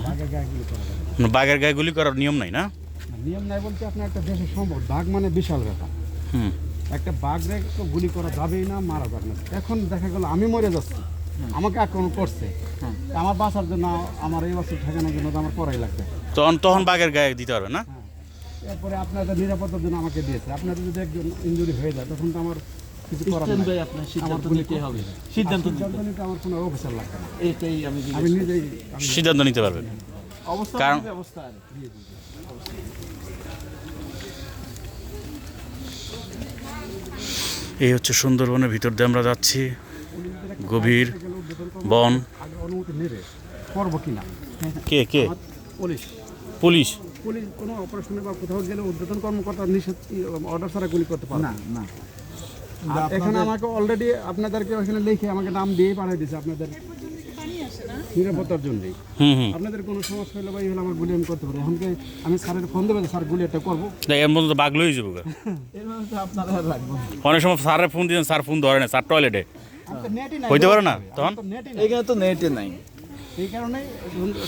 বাঘের গায়ে গুলি না। মানে বাঘের গায়ে গুলি করার নিয়ম নাই না? নিয়ম নাই বলতে আপনার একটা দেশের সম্ভব বাঘ মানে বিশাল ব্যাপার। হুম। একটা বাঘ রেখে তো গুলি করা যাবেই না মারা যাবে না। এখন দেখা গেল আমি মরে যাচ্ছি আমাকে আক্রমণ করছে। আমার বাঁচার জন্য আমার এই বছর ঠেকানোর জন্য আমার করাই লাগবে। তখন তখন বাঘের গায়ে দিতে হবে না? হ্যাঁ। এরপরে আপনাদের নিরাপত্তার জন্য আমাকে দিয়েছে। আপনার যদি একজন ইঞ্জুরি হয়ে যায় তখন তো আমার কিছু করার নাই। আপনার সিদ্ধান্ত নিতে হবে। সিদ্ধান্ত নিতে আমার কোনো অফিসার লাগবে না। এটাই আমি আমি নিজেই সিদ্ধান্ত নিতে পারবেন। অবস্থা কারণ- কি। এই হচ্ছে সুন্দরবনের ভিতর দিয়ে আমরা যাচ্ছি। গভীর বন। আগে করব কিনা কে কে? পুলিশ। পুলিশ? পুলিশ কোনো অপারেশনে বা কোথাও গেলে উদ্বোধন কর্মকর্তা নিষেধ অর্ডার ছাড়া গুলি করতে পারে না না। এখানে আমাকে অলরেডি আপনাদেরকে ওখানে লিখে আমাকে নাম দিয়ে পাঠিয়ে দিয়েছে আপনাদের। নিরাপত্তার হুম আপনাদের কোনো সমস্যা হলে বা এই হলে আমার গুলি আমি করতে পারি। এখনকে আমি স্যারের ফোন দেবো স্যার গুলি একটা করব? এর মধ্যে তো বাঘ লই যাব মানে আপনারা রাখব অনেক সময় স্যারের ফোন দিয়েছেন স্যার ফোন ধরে না স্যার টয়লেটে হইতে পারে না তখন? এখানে তো নেটে নাই। এই কারণে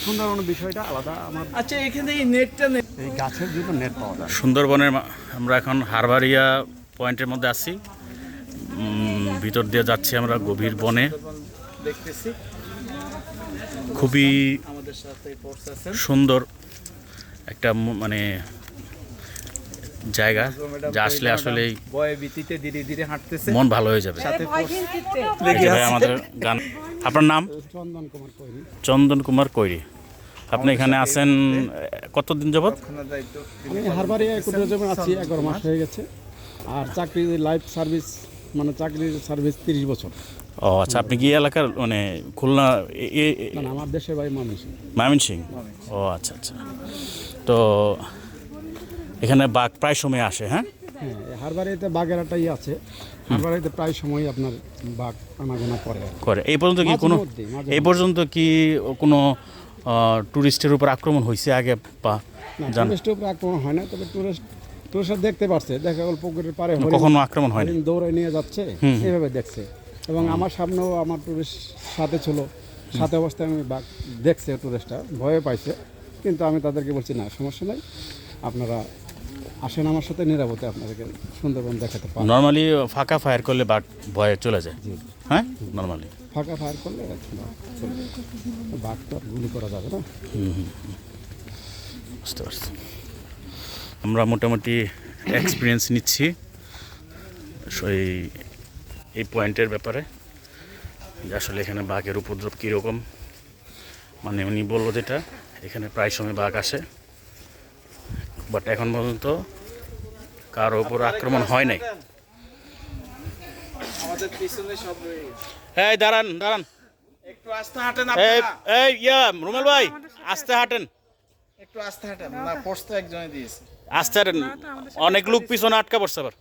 সুন্দরবনের বিষয়টা আলাদা আমার আচ্ছা এখানে এই নেটটা নেই এই গাছের জন্য নেট পাওয়া যায়। সুন্দরবনের আমরা এখন হারবারিয়া পয়েন্টের মধ্যে আছি। ভিতর দিয়ে যাচ্ছি আমরা গভীর বনে। খুবই আমাদের সাথে ফোর্স আছেন সুন্দর একটা মানে জায়গা যা আসলে আসলে ধীরে ধীরে হাঁটতেছে মন ভালো হয়ে যাবে। আমাদের গান আপনার নাম? চন্দন কুমার কৈরি। চন্দন কুমার কৈরি। আপনি এখানে আছেন কতদিন যাবৎ? হারবারে আছি এগারো মাস হয়ে গেছে। আর চাকরি লাইফ সার্ভিস মানে চাকরির সার্ভিস তিরিশ বছর। ও আচ্ছা আপনি কি এলাকার মানে খুলনা আমার দেশের বাড়ি ময়মন সিং ও আচ্ছা আচ্ছা। তো এখানে বাঘ প্রায় সময় আসে হ্যাঁ? হ্যাঁ হারবারিতে বাঘের একটা ইয়ে আছে। হারবারিতে প্রায় সময় আপনার বাঘ আনাগোনা করে করে। এই পর্যন্ত কি কোনো এই পর্যন্ত কি কোনো টুরিস্টের উপর আক্রমণ হয়েছে আগে বা না টুরিস্টের উপরে আক্রমণ হয় না তবে টুরিস্ট টুরিস্ট দেখতে পারছে। দেখা গেল পুকুরের পারে কখনো আক্রমণ হয়নি। দৌড়ে নিয়ে যাচ্ছে এইভাবে দেখছে। এবং আমার সামনেও আমার টুরিস্ট সাথে ছিল। সাথে অবস্থায় আমি বাঘ দেখছে টুরিস্টটা ভয়ে পাইছে। কিন্তু আমি তাদেরকে বলছি না সমস্যা নাই। আপনারা আসেন আমার সাথে নিরাপদে আপনাদেরকে সুন্দরবন দেখাতে পারেন নর্মালি ফাঁকা ফায়ার করলে বাঘ ভয়ে চলে যায়। হ্যাঁ? নর্মালি ফাঁকা ফায়ার করলে বাঘ বাঘ তো আর গুলি করা যাবে না। বুঝতে পারছি। আমরা মোটামুটি এক্সপিরিয়েন্স নিচ্ছি এই এই পয়েন্টের ব্যাপারে। যে আসলে এখানে বাঘের উপদ্রব কীরকম? মানে উনি বলল যেটা এখানে প্রায় সময় বাঘ আসে। বাট এখন পর্যন্ত কারও উপর আক্রমণ হয় নাই। আমাদের পিছনে সব এই দাঁড়ান দাঁড়ান। একটু আস্তে হাঁটেন এই ইয়া রুমেল ভাই আস্তে হাঁটেন। একটু আস্তে হাঁটেন না ফোর্স তো একজনে দিয়েছে। আস্তে হাঁটেন অনেক লোক পিছনে আটকা পড়ছে আবার।